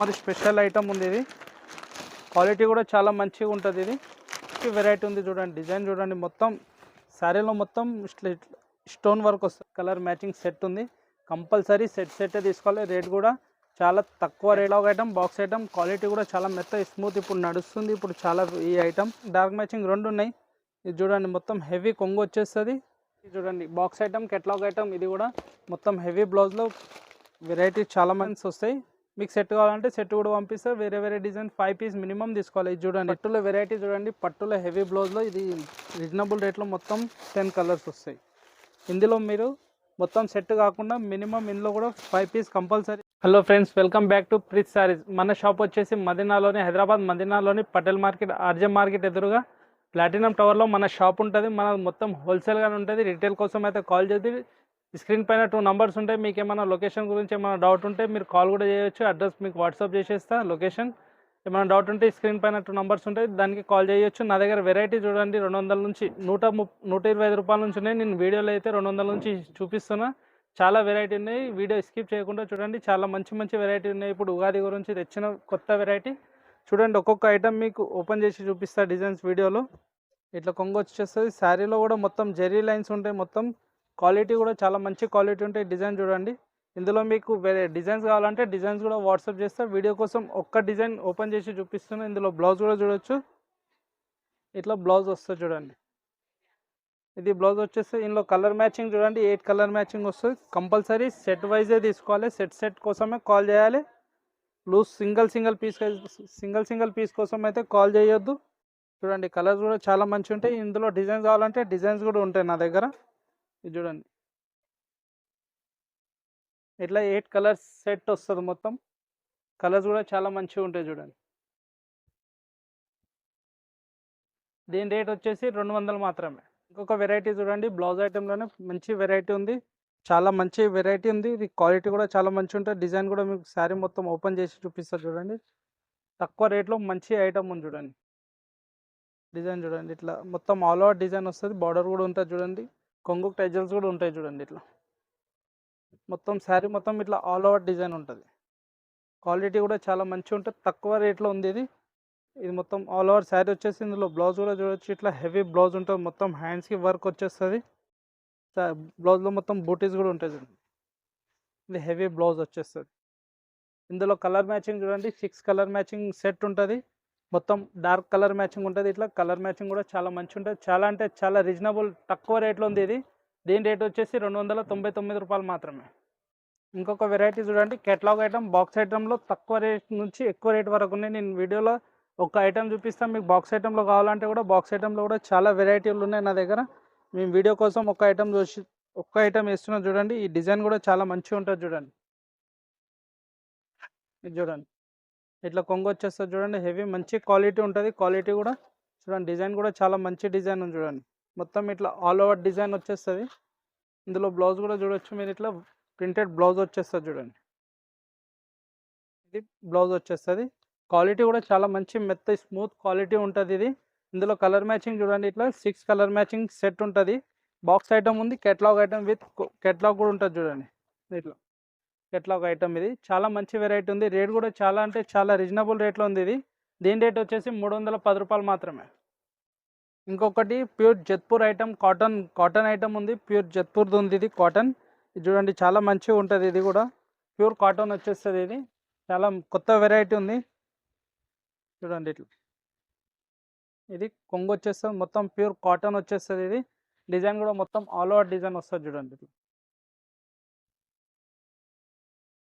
మరి special item ఉంది ఇది. క్వాలిటీ కూడా చాలా మంచిగా ఉంటుంది ఇది. వెరైటీ ఉంది చూడండి డిజైన్ చూడండి. మొత్తం శారీలో మొత్తం స్టోన్ వర్క్ వస్తుంది. కలర్ మ్యాచింగ్ సెట్ ఉంది. కంపల్సరీ సెట్ సెట్టే తీసుకోవాలి. రేట్ కూడా చాలా తక్కువ రేట్ ఒక ఐటమ్ బాక్స్ ఐటమ్. క్వాలిటీ కూడా చాలా మెత్త స్మూత్ ఇప్పుడు నడుస్తుంది. ఇప్పుడు చాలా ఈ ఐటమ్. డార్క్ మ్యాచింగ్ రెండు ఉన్నాయి. ఇది చూడండి మొత్తం హెవీ కొంగు వచ్చేస్తుంది. ఇది చూడండి బాక్స్ ఐటమ్ కెట్లాగ్ ఐటమ్ ఇది కూడా మొత్తం హెవీ బ్లౌజ్లో వెరైటీ చాలా మంది వస్తాయి. మీకు సెట్ కావాలంటే సెట్ కూడా పంపిస్తారు వేరే వేరే డిజైన్ ఫైవ్ పీస్ మినిమం తీసుకోవాలి. ఇది చూడండి పట్టులో వెరైటీ చూడండి. పట్టులో హెవీ బ్లౌజ్లో ఇది రీజనబుల్ రేట్లో మొత్తం టెన్ కలర్స్ వస్తాయి. ఇందులో మీరు మొత్తం సెట్ కాకుండా మినిమం ఇందులో కూడా five piece compulsory hello friends welcome back to Preet sarees మన షాప్ వచ్చేసి మదీనాలోని హైదరాబాద్ మదీనాలోని పటేల్ మార్కెట్ ఆర్జే మార్కెట్ ఎదురుగా ప్లాటినం టవర్లో మన షాప్ ఉంటుంది. మన మొత్తం హోల్సేల్గానే ఉంటుంది. రీటైల్ కోసం అయితే కాల్ చేసి స్క్రీన్ పైన టూ నంబర్స్ ఉంటాయి. మీకు ఏమైనా లొకేషన్ గురించి ఏమైనా డౌట్ ఉంటే మీరు కాల్ కూడా చేయొచ్చు. అడ్రస్ మీకు వాట్సాప్ చేసేస్తా. లొకేషన్ ఏమైనా డౌట్ ఉంటే స్క్రీన్ పైన టూ నంబర్స్ ఉంటాయి. దానికి కాల్ చేయొచ్చు. నా దగ్గర వెరైటీ చూడండి. రెండు వందల నుంచి నూట నూట ఇరవై ఐదు రూపాయల నుంచి ఉన్నాయి. నేను వీడియోలో అయితే రెండు వందల నుంచి చూపిస్తున్నా. చాలా వెరైటీ ఉన్నాయి. వీడియో స్కిప్ చేయకుండా చూడండి. చాలా మంచి మంచి వెరైటీ ఉన్నాయి. ఇప్పుడు ఉగాది గురించి తెచ్చిన కొత్త వెరైటీ చూడండి ఒక్కొక్క ఐటెం మీకు ఓపెన్ చేసి చూపిస్తా డిజైన్స్ వీడియోలో. ఇట్లా కొంగు వచ్చేస్తుంది. శారీలో కూడా మొత్తం జెరీ లైన్స్ ఉంటాయి. మొత్తం క్వాలిటీ కూడా చాలా మంచి క్వాలిటీ ఉంటాయి. డిజైన్ చూడండి. ఇందులో మీకు వేరే డిజైన్స్ కావాలంటే డిజైన్స్ కూడా వాట్సాప్ చేస్తా. వీడియో కోసం ఒక్క డిజైన్ ఓపెన్ చేసి చూపిస్తున్నా. ఇందులో బ్లౌజ్ కూడా చూడొచ్చు. ఇట్లా బ్లౌజ్ వస్తుంది చూడండి. ఇది బ్లౌజ్ వచ్చేసి ఇందులో కలర్ మ్యాచింగ్ చూడండి. ఎయిట్ కలర్ మ్యాచింగ్ వస్తుంది. కంపల్సరీ సెట్ వైజే తీసుకోవాలి? సెట్ సెట్ కోసమే కాల్ చేయాలి. Loose single single piece single single piece కోసం అయితే కాల్ చేయొద్దు. చూడండి కలర్స్ కూడా చాలా మంచి ఉంటాయి. ఇందులో డిజైన్స్ కావాలంటే డిజైన్స్ కూడా ఉంటాయి నా దగ్గర. ఇది చూడండి. ఇట్లా ఎయిట్ కలర్స్ సెట్ వస్తుంది మొత్తం. కలర్స్ కూడా చాలా మంచిగా ఉంటాయి చూడండి. దీని రేట్ వచ్చేసి రెండు వందలు మాత్రమే. ఇంకొక వెరైటీ చూడండి. బ్లౌజ్ ఐటెంలోనే మంచి వెరైటీ ఉంది. చాలా మంచి వెరైటీ ఉంది. ఇది క్వాలిటీ కూడా చాలా మంచి ఉంటుంది. డిజైన్ కూడా మీకు శారీ మొత్తం ఓపెన్ చేసి చూపిస్తారు చూడండి. తక్కువ రేట్లో మంచి ఐటమ్ ఉంది చూడండి. డిజైన్ చూడండి. ఇట్లా మొత్తం ఆల్ ఓవర్ డిజైన్ వస్తుంది. బార్డర్ కూడా ఉంటుంది చూడండి. కొంగు టైజల్స్ కూడా ఉంటాయి చూడండి ఇట్లా. మొత్తం శారీ మొత్తం ఇట్లా ఆల్ ఓవర్ డిజైన్ ఉంటుంది. క్వాలిటీ కూడా చాలా మంచిగా ఉంటుంది. తక్కువ రేట్లో ఉంది ఇది. ఇది మొత్తం ఆల్ ఓవర్ శారీ వచ్చేసి ఇందులో బ్లౌజ్ కూడా చూడొచ్చు. ఇట్లా హెవీ బ్లౌజ్ ఉంటుంది. మొత్తం హ్యాండ్స్కి వర్క్ వచ్చేస్తుంది. బ్లౌజ్లో మొత్తం బూటీస్ కూడా ఉంటుంది చూడండి. ఇది హెవీ బ్లౌజ్ వచ్చేస్తుంది. ఇందులో కలర్ మ్యాచింగ్ చూడండి. సిక్స్ కలర్ మ్యాచింగ్ సెట్ ఉంటుంది. మొత్తం డార్క్ కలర్ మ్యాచింగ్ ఉంటుంది. ఇట్లా కలర్ మ్యాచింగ్ కూడా చాలా మంచి ఉంటుంది చాలా అంటే చాలా రీజనబుల్ తక్కువ రేట్లో ఉంది ఇది. దీని రేట్ వచ్చేసి రెండు వందల తొంభై తొమ్మిది రూపాయలు మాత్రమే. ఇంకొక వెరైటీ చూడండి. కెట్లాగ్ ఐటమ్ బాక్స్ ఐటెంలో తక్కువ రేట్ నుంచి ఎక్కువ రేట్ వరకు ఉన్నాయి. నేను వీడియోలో ఒక ఐటమ్ చూపిస్తాను. మీకు బాక్స్ ఐటెంలో కావాలంటే కూడా బాక్స్ ఐటెంలో కూడా చాలా వెరైటీలు ఉన్నాయి నా దగ్గర. మేము వీడియో కోసం ఒక ఐటమ్ చూసి ఒక్క ఐటమ్ వేస్తున్నాం చూడండి. ఈ డిజైన్ కూడా చాలా మంచిగా ఉంటుంది చూడండి. ఇది చూడండి. ఇట్లా కొంగు వచ్చేస్తుంది చూడండి హెవీ మంచి క్వాలిటీ ఉంటుంది. క్వాలిటీ కూడా చూడండి డిజైన్ కూడా చాలా మంచి డిజైన్ ఉంది చూడండి. మొత్తం ఇట్లా ఆల్ ఓవర్ డిజైన్ వచ్చేస్తుంది. ఇందులో బ్లౌజ్ కూడా చూడొచ్చు మీరు ఇట్లా. ప్రింటెడ్ బ్లౌజ్ వచ్చేస్తుంది చూడండి. ఇది బ్లౌజ్ వచ్చేస్తుంది. క్వాలిటీ కూడా చాలా మంచి మెత్త స్మూత్ క్వాలిటీ ఉంటుంది ఇది. ఇందులో కలర్ మ్యాచింగ్ చూడండి ఇట్లా. సిక్స్ కలర్ మ్యాచింగ్ సెట్ ఉంటుంది. బాక్స్ ఐటమ్ ఉంది కెట్లాగ్ ఐటమ్ విత్ కెట్లాగ్ కూడా ఉంటుంది చూడండి. ఇట్లా. కెట్లాగ్ ఐటమ్ ఇది. చాలా మంచి వెరైటీ ఉంది. రేట్ కూడా చాలా అంటే చాలా రీజనబుల్ రేట్లో ఉంది ఇది. దీని రేట్ వచ్చేసి మూడు వందల పది రూపాయలు మాత్రమే. ఇంకొకటి pure Jetpur item cotton cotton item ఉంది. ప్యూర్ జత్పూర్ది ఉంది ఇది కాటన్ ఇది చూడండి చాలా మంచిగా ఉంటుంది ఇది కూడా. ప్యూర్ కాటన్ వచ్చేస్తుంది ఇది. చాలా కొత్త వెరైటీ ఉంది. చూడండి ఇట్లా. ఇది కొంగు వచ్చేస్తుంది. మొత్తం ప్యూర్ కాటన్ వచ్చేస్తుంది ఇది. డిజైన్ కూడా మొత్తం ఆల్ ఓవర్ డిజైన్ వస్తుంది చూడండి ఇట్లా.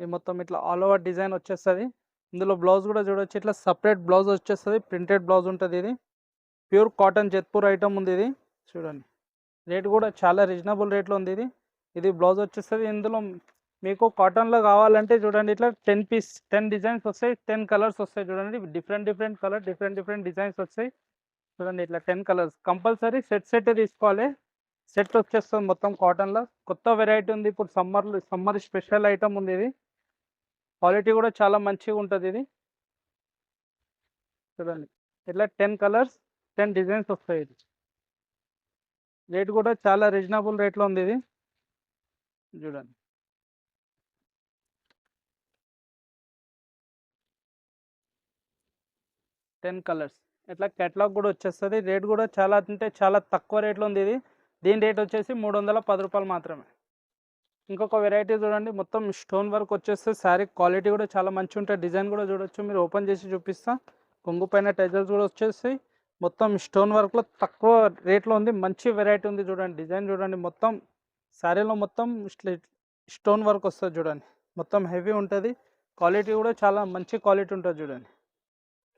ఇది మొత్తం ఇట్లా ఆల్ ఓవర్ డిజైన్ వచ్చేస్తుంది. ఇందులో బ్లౌజ్ కూడా చూడొచ్చు. ఇట్లా సపరేట్ బ్లౌజ్ వచ్చేస్తుంది. ప్రింటెడ్ బ్లౌజ్ ఉంటుంది ఇది. ప్యూర్ కాటన్ జత్పూర్ ఐటమ్ ఉంది ఇది. చూడండి. రేట్ కూడా చాలా రీజనబుల్ రేట్లో ఉంది ఇది. ఇది బ్లౌజ్ వచ్చేస్తుంది. ఇందులో మీకు కాటన్లో కావాలంటే చూడండి. ఇట్లా టెన్ పీస్ టెన్ డిజైన్స్ వస్తాయి. టెన్ కలర్స్ వస్తాయి చూడండి. Different different colour different different designs వస్తాయి. చూడండి. ఇట్లా ten colours compulsory set set తీసుకోవాలి. సెట్ వచ్చేస్తుంది మొత్తం కాటన్లో కొత్త వెరైటీ ఉంది. ఇప్పుడు సమ్మర్ సమ్మర్ స్పెషల్ ఐటమ్ ఉంది ఇది. క్వాలిటీ కూడా చాలా మంచిగా ఉంటుంది ఇది. చూడండి. ఇట్లా టెన్ కలర్స్ టెన్ డిజైన్స్ వస్తాయి ఇది. రేట్ కూడా చాలా రీజనబుల్ రేట్లో ఉంది ఇది. చూడండి. టెన్ కలర్స్ ఇట్లా కెటలాగ్ కూడా వచ్చేస్తుంది. రేట్ కూడా చాలా అంటే చాలా తక్కువ రేట్లో ఉంది ఇది. దీని రేట్ వచ్చేసి మూడు వందల పది రూపాయలు మాత్రమే. ఇంకొక వెరైటీ చూడండి. మొత్తం స్టోన్ వర్క్ వచ్చేస్తే శారీ క్వాలిటీ కూడా చాలా మంచిగా ఉంటుంది డిజైన్ కూడా చూడొచ్చు. మీరు ఓపెన్ చేసి చూపిస్తా. కొంగు పైన టైజర్స్ కూడా వచ్చేసి మొత్తం స్టోన్ వర్క్లో తక్కువ రేట్లో ఉంది. మంచి వెరైటీ ఉంది చూడండి. డిజైన్ చూడండి. మొత్తం శారీలో మొత్తం స్టోన్ వర్క్ వస్తుంది చూడండి. మొత్తం హెవీ ఉంటుంది. క్వాలిటీ కూడా చాలా మంచి క్వాలిటీ ఉంటుంది చూడండి.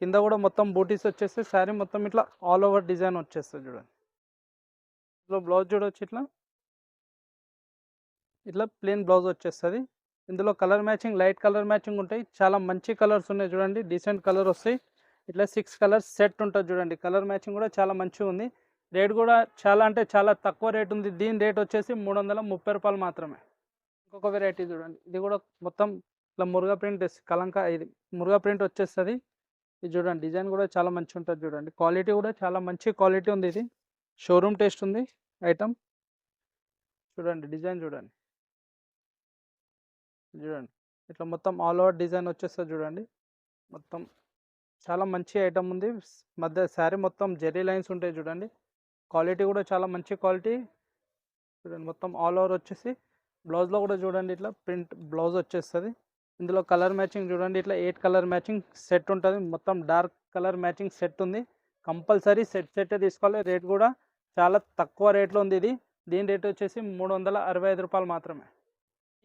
కింద కూడా మొత్తం బూటీస్ వచ్చేస్తే శారీ మొత్తం ఇట్లా ఆల్ ఓవర్ డిజైన్ వచ్చేస్తుంది చూడండి. ఇందులో బ్లౌజ్ చూడొచ్చు ఇట్లా. ఇట్లా ప్లెయిన్ బ్లౌజ్ వచ్చేస్తుంది. ఇందులో colour matching light colour matching ఉంటాయి. చాలా మంచి కలర్స్ ఉన్నాయి చూడండి. డీసెంట్ కలర్ వస్తాయి. ఇట్లా సిక్స్ కలర్స్ సెట్ ఉంటుంది చూడండి. కలర్ మ్యాచింగ్ కూడా చాలా మంచిగా ఉంది. రేట్ కూడా చాలా అంటే చాలా తక్కువ రేట్ ఉంది. దీని రేట్ వచ్చేసి మూడు వందల ముప్పై రూపాయలు మాత్రమే. ఇంకొక వెరైటీ చూడండి. ఇది కూడా మొత్తం ఇట్లా మురుగా ప్రింట్ కలంక ఇది మురుగా ప్రింట్ వచ్చేస్తుంది. ఇది చూడండి. డిజైన్ కూడా చాలా మంచి ఉంటుంది చూడండి. క్వాలిటీ కూడా చాలా మంచి క్వాలిటీ ఉంది ఇది. షోరూమ్ టేస్ట్ ఉంది ఐటమ్. చూడండి డిజైన్ చూడండి. చూడండి. ఇట్లా మొత్తం ఆల్ ఓవర్ డిజైన్ వచ్చేస్తుంది చూడండి. మొత్తం చాలా మంచి ఐటమ్ ఉంది. మధ్య శారీ మొత్తం జెరీ లైన్స్ ఉంటాయి చూడండి. క్వాలిటీ కూడా చాలా మంచి క్వాలిటీ. చూడండి మొత్తం ఆల్ ఓవర్ వచ్చేసి బ్లౌజ్లో కూడా చూడండి ఇట్లా ప్రింట్ బ్లౌజ్ వచ్చేస్తుంది. ఇందులో కలర్ మ్యాచింగ్ చూడండి. ఇట్లా ఎయిట్ కలర్ మ్యాచింగ్ సెట్ ఉంటుంది. మొత్తం డార్క్ కలర్ మ్యాచింగ్ సెట్ ఉంది. కంపల్సరీ సెట్ సెట్ తీసుకోవాలి. రేట్ కూడా చాలా తక్కువ రేట్లో ఉంది ఇది. దీని రేట్ వచ్చేసి మూడు వందల అరవై ఐదు రూపాయలు మాత్రమే.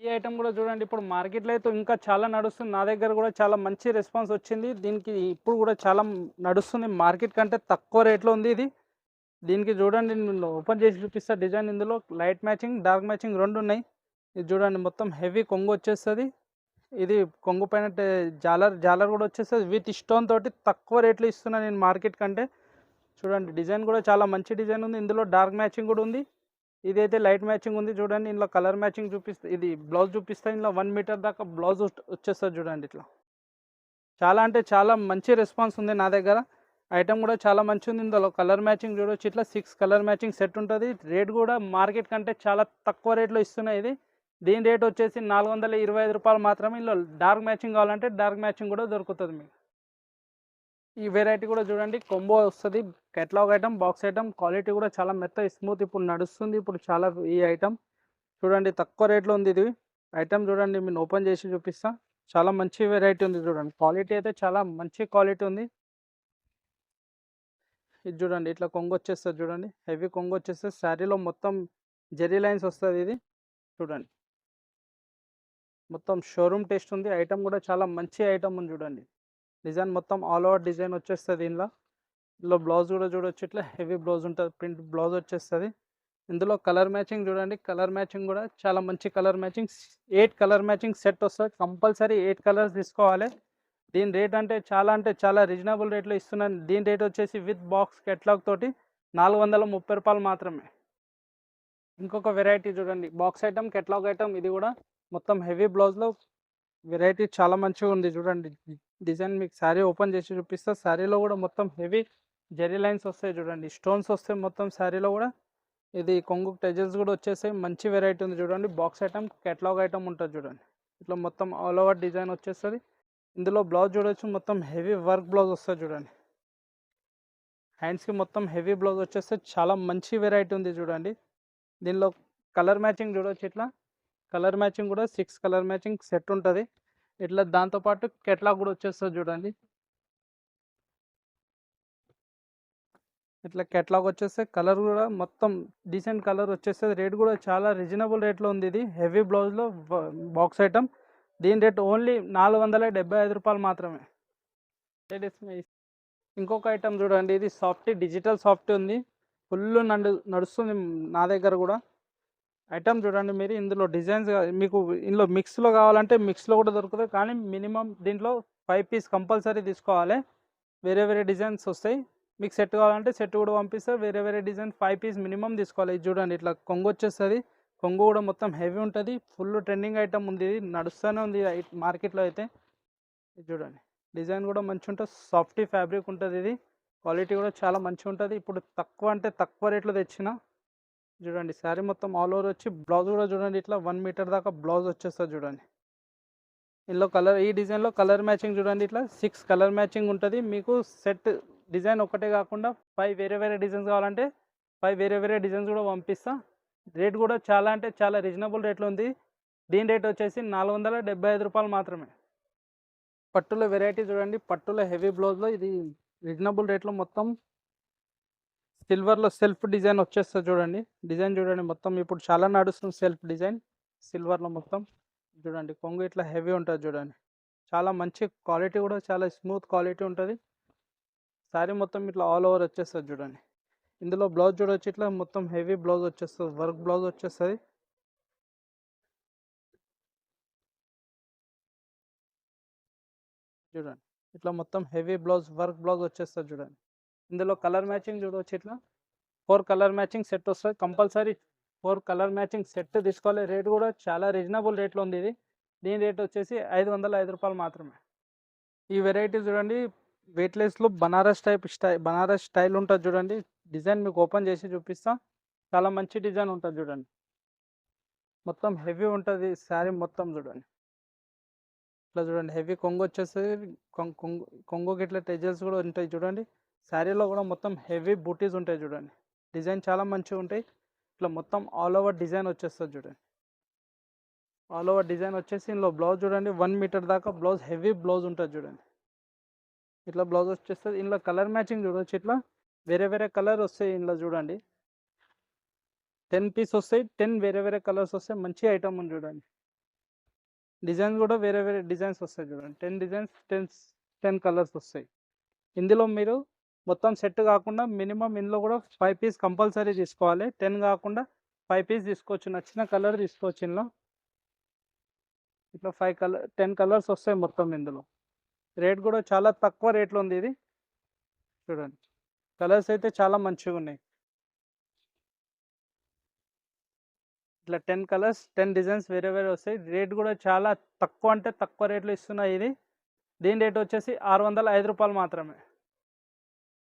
ఈ ఐటమ్ కూడా చూడండి. ఇప్పుడు మార్కెట్లో అయితే ఇంకా చాలా నడుస్తుంది. నా దగ్గర కూడా చాలా మంచి రెస్పాన్స్ వచ్చింది. దీనికి ఇప్పుడు కూడా చాలా నడుస్తుంది. మార్కెట్ కంటే తక్కువ రేట్లో ఉంది ఇది. దీనికి చూడండి. నేను ఓపెన్ చేసి చూపిస్తా డిజైన్ ఇందులో. లైట్ మ్యాచింగ్ డార్క్ మ్యాచింగ్ రెండు ఉన్నాయి. ఇది చూడండి. మొత్తం హెవీ కొంగు వచ్చేస్తుంది. ఇది కొంగు పైన జాలర్ జాలర్ కూడా వచ్చేస్తుంది. విత్ స్టోన్ తోటి తక్కువ రేట్లో ఇస్తున్నాను నేను మార్కెట్ కంటే. చూడండి. డిజైన్ కూడా చాలా మంచి డిజైన్ ఉంది. ఇందులో డార్క్ మ్యాచింగ్ కూడా ఉంది. ఇదైతే లైట్ మ్యాచింగ్ ఉంది చూడండి ఇందులో కలర్ మ్యాచింగ్ చూపిస్తే ఇది బ్లౌజ్ చూపిస్తే ఇందులో వన్ మీటర్ దాకా బ్లౌజ్ వచ్చేస్తుంది చూడండి ఇట్లా. చాలా అంటే చాలా మంచి రెస్పాన్స్ ఉంది నా దగ్గర. ఐటమ్ కూడా చాలా మంచి ఉంది ఇందులో. కలర్ మ్యాచింగ్ చూడొచ్చు ఇట్లా సిక్స్ కలర్ మ్యాచింగ్ సెట్ ఉంటుంది. రేట్ కూడా మార్కెట్ కంటే చాలా తక్కువ రేట్లో ఇస్తున్నాయి ఇది. దీని రేట్ వచ్చేసి నాలుగు వందల ఇరవై ఐదు రూపాయలు మాత్రమే ఇందులో డార్క్ మ్యాచింగ్ కావాలంటే డార్క్ మ్యాచింగ్ కూడా దొరుకుతుంది మీకు. ఈ వెరైటీ కూడా చూడండి కొంబో వస్తుంది. Catalogue item box item quality కూడా చాలా మెత్త స్మూత్ ఇప్పుడు నడుస్తుంది. ఇప్పుడు చాలా ఈ ఐటమ్ చూడండి తక్కువ రేట్లో ఉంది ఇది. ఐటమ్ చూడండి నేను ఓపెన్ చేసి చూపిస్తా. చాలా మంచి వెరైటీ ఉంది చూడండి. క్వాలిటీ అయితే చాలా మంచి క్వాలిటీ ఉంది. ఇది చూడండి ఇట్లా కొంగు వచ్చేస్తుంది చూడండి. హెవీ కొంగు వచ్చేస్తే శారీలో మొత్తం జెరీ లైన్స్ వస్తుంది ఇది. చూడండి. మొత్తం షోరూమ్ టేస్ట్ ఉంది. ఐటమ్ కూడా చాలా మంచి ఐటమ్ ఉంది చూడండి. డిజైన్ మొత్తం ఆల్ ఓవర్ డిజైన్ వచ్చేస్తుంది దీనిలో ఇందులో బ్లౌజ్ కూడా చూడొచ్చు. ఇట్లా హెవీ బ్లౌజ్ ఉంటుంది. ప్రింట్ బ్లౌజ్ వచ్చేస్తుంది. ఇందులో కలర్ మ్యాచింగ్ చూడండి. కలర్ మ్యాచింగ్ కూడా చాలా మంచి colour matching. Eight colour matching set వస్తుంది. కంపల్సరీ ఎయిట్ కలర్స్ తీసుకోవాలి. దీని రేట్ అంటే చాలా అంటే చాలా రీజనబుల్ రేట్లో ఇస్తున్నాను. దీని రేట్ వచ్చేసి విత్ బాక్స్ కెట్లాగ్ తోటి నాలుగు వందల ముప్పై రూపాయలు మాత్రమే. ఇంకొక వెరైటీ చూడండి. బాక్స్ ఐటమ్ కెట్లాగ్ ఐటమ్ ఇది కూడా మొత్తం హెవీ బ్లౌజ్లో వెరైటీ చాలా మంచిగా ఉంది. చూడండి. డిజైన్ మీకు శారీ ఓపెన్ చేసి చూపిస్తా. శారీలో కూడా మొత్తం హెవీ జెరీ లైన్స్ వస్తాయి చూడండి. స్టోన్స్ వస్తాయి మొత్తం శారీలో కూడా ఇది కొంగు టెజల్స్ కూడా వచ్చేసాయి. మంచి వెరైటీ ఉంది చూడండి. బాక్స్ ఐటమ్ కెట్లాగ్ ఐటమ్ ఉంటుంది చూడండి. ఇట్లా మొత్తం ఆల్ ఓవర్ డిజైన్ వచ్చేస్తుంది. ఇందులో బ్లౌజ్ చూడొచ్చు. మొత్తం హెవీ వర్క్ బ్లౌజ్ వస్తుంది చూడండి. హ్యాండ్స్కి మొత్తం హెవీ బ్లౌజ్ వచ్చేస్తే చాలా మంచి వెరైటీ ఉంది చూడండి. దీనిలో కలర్ మ్యాచింగ్ చూడొచ్చు ఇట్లా. కలర్ మ్యాచింగ్ కూడా సిక్స్ కలర్ మ్యాచింగ్ సెట్ ఉంటుంది. ఇట్లా దాంతోపాటు కెట్లాగ్ కూడా వచ్చేస్తుంది చూడండి. ఇట్లా కెట్లాగ్ వచ్చేస్తే కలర్ కూడా మొత్తం డీసెంట్ కలర్ వచ్చేస్తుంది రేట్ కూడా చాలా రీజనబుల్ రేట్లో ఉంది ఇది. హెవీ బ్లౌజ్లో బాక్స్ ఐటమ్ దీని రేట్ ఓన్లీ నాలుగు వందల డెబ్బై ఐదు రూపాయలు మాత్రమే. ఇంకొక ఐటమ్ చూడండి. ఇది సాఫ్ట్ డిజిటల్ సాఫ్ట్ ఉంది. ఫుల్ నడు నడుస్తుంది నా దగ్గర కూడా. ఐటమ్ చూడండి మీరు. ఇందులో డిజైన్స్ మీకు ఇందులో మిక్స్లో కావాలంటే మిక్స్లో కూడా దొరుకుతుంది కానీ మినిమం దీంట్లో ఫైవ్ పీస్ కంపల్సరీ తీసుకోవాలి. వేరే వేరే డిజైన్స్ వస్తాయి. మీకు సెట్ కావాలంటే సెట్ కూడా పంపిస్తారు వేరే వేరే డిజైన్ ఫైవ్ పీస్ మినిమం తీసుకోవాలి. ఇది చూడండి ఇట్లా కొంగు వచ్చేస్తుంది. కొంగు కూడా మొత్తం హెవీ ఉంటుంది. ఫుల్ ట్రెండింగ్ ఐటమ్ ఉంది. ఇది నడుస్తూనే ఉంది మార్కెట్లో అయితే. ఇది చూడండి. డిజైన్ కూడా మంచి ఉంటుంది సాఫ్టీ ఫ్యాబ్రిక్ ఉంటుంది ఇది. క్వాలిటీ కూడా చాలా మంచిగా ఉంటుంది ఇప్పుడు తక్కువ అంటే తక్కువ రేట్లో తెచ్చిన. చూడండి శారీ మొత్తం ఆల్ ఓవర్ వచ్చి బ్లౌజ్ కూడా చూడండి ఇట్లా వన్ మీటర్ దాకా బ్లౌజ్ వచ్చేస్తుంది చూడండి. ఇందులో కలర్ ఈ డిజైన్లో కలర్ మ్యాచింగ్ చూడండి ఇట్లా సిక్స్ కలర్ మ్యాచింగ్ ఉంటుంది. మీకు సెట్ డిజైన్ ఒకటే కాకుండా ఫైవ్ వేరే వేరే డిజైన్స్ కావాలంటే ఫైవ్ వేరే వేరే డిజైన్స్ కూడా పంపిస్తా. రేట్ కూడా చాలా అంటే చాలా రీజనబుల్ రేట్లో ఉంది. దీని రేట్ వచ్చేసి నాలుగు వందల డెబ్బై ఐదు రూపాయలు మాత్రమే. పట్టులో వెరైటీ చూడండి. పట్టులో హెవీ బ్లౌజ్లో ఇది రీజనబుల్ రేట్లో మొత్తం సిల్వర్లో సెల్ఫ్ డిజైన్ వచ్చేస్తుంది చూడండి. డిజైన్ చూడండి మొత్తం. ఇప్పుడు చాలా నడుస్తుంది సెల్ఫ్ డిజైన్ సిల్వర్లో మొత్తం చూడండి. కొంగు ఇట్లా హెవీ ఉంటుంది చూడండి. చాలా మంచి క్వాలిటీ కూడా చాలా స్మూత్ క్వాలిటీ ఉంటుంది. శారీ మొత్తం ఇట్లా ఆల్ ఓవర్ వచ్చేస్తుంది చూడండి. ఇందులో బ్లౌజ్ చూడొచ్చు ఇట్లా మొత్తం హెవీ బ్లౌజ్ వచ్చేస్తుంది వర్క్ బ్లౌజ్ వచ్చేస్తుంది. చూడండి ఇట్లా మొత్తం హెవీ బ్లౌజ్ వర్క్ బ్లౌజ్ వచ్చేస్తుంది చూడండి. ఇందులో కలర్ మ్యాచింగ్ చూడవచ్చు ఇట్లా. ఫోర్ కలర్ మ్యాచింగ్ సెట్ వస్తుంది compulsory four colour matching set తీసుకోవాలి. రేట్ కూడా చాలా రీజనబుల్ రేట్లో ఉంది ఇది. దీని రేట్ వచ్చేసి ఐదు వందల ఐదు రూపాయలు మాత్రమే. ఈ వెరైటీ చూడండి వెయిట్లెస్లో Banaras type style Banaras style ఉంటుంది చూడండి. డిజైన్ మీకు ఓపెన్ చేసి చూపిస్తా. చాలా మంచి డిజైన్ ఉంటుంది చూడండి. మొత్తం హెవీ ఉంటుంది శారీ మొత్తం చూడండి. ఇట్లా చూడండి హెవీ కొంగు వచ్చేసి కొం- కొంగు కొంగుకి ఇట్లా టెజల్స్ కూడా ఉంటాయి చూడండి. శారీలో కూడా మొత్తం హెవీ బూటీస్ ఉంటాయి చూడండి. డిజైన్ చాలా మంచిగా ఉంటాయి. ఇట్లా మొత్తం ఆల్ ఓవర్ డిజైన్ వచ్చేస్తుంది చూడండి. ఆల్ ఓవర్ డిజైన్ వచ్చేసి ఇందులో బ్లౌజ్ చూడండి. వన్ మీటర్ దాకా బ్లౌజ్ హెవీ బ్లౌజ్ ఉంటుంది చూడండి. ఇట్లా బ్లౌజ్ వచ్చేస్తుంది. ఇందులో కలర్ మ్యాచింగ్ చూడవచ్చు ఇట్లా వేరే వేరే కలర్ వస్తాయి ఇందులో చూడండి. టెన్ పీస్ వస్తాయి టెన్ వేరే వేరే కలర్స్ వస్తాయి. మంచి ఐటమ్ ఉంది చూడండి. డిజైన్స్ కూడా వేరే వేరే డిజైన్స్ వస్తాయి చూడండి. Ten designs ten ten colours వస్తాయి. ఇందులో మీరు మొత్తం సెట్ కాకుండా మినిమం ఇందులో కూడా ఫైవ్ పీస్ కంపల్సరీ తీసుకోవాలి. టెన్ కాకుండా ఫైవ్ పీస్ తీసుకోవచ్చు. నచ్చిన కలర్ తీసుకోవచ్చు ఇందులో. ఇట్లా ఫైవ్ కలర్ టెన్ కలర్స్ వస్తాయి మొత్తం ఇందులో. రేట్ కూడా చాలా తక్కువ రేట్లో ఉంది ఇది. చూడండి. కలర్స్ అయితే చాలా మంచిగా ఉన్నాయి. ఇట్లా టెన్ కలర్స్ టెన్ డిజైన్స్ వేరే వేరే వస్తాయి. రేట్ కూడా చాలా తక్కువ అంటే తక్కువ రేట్లో ఇస్తున్నాయి ఇది. దీని రేట్ వచ్చేసి ఆరు వందల ఐదు రూపాయలు మాత్రమే.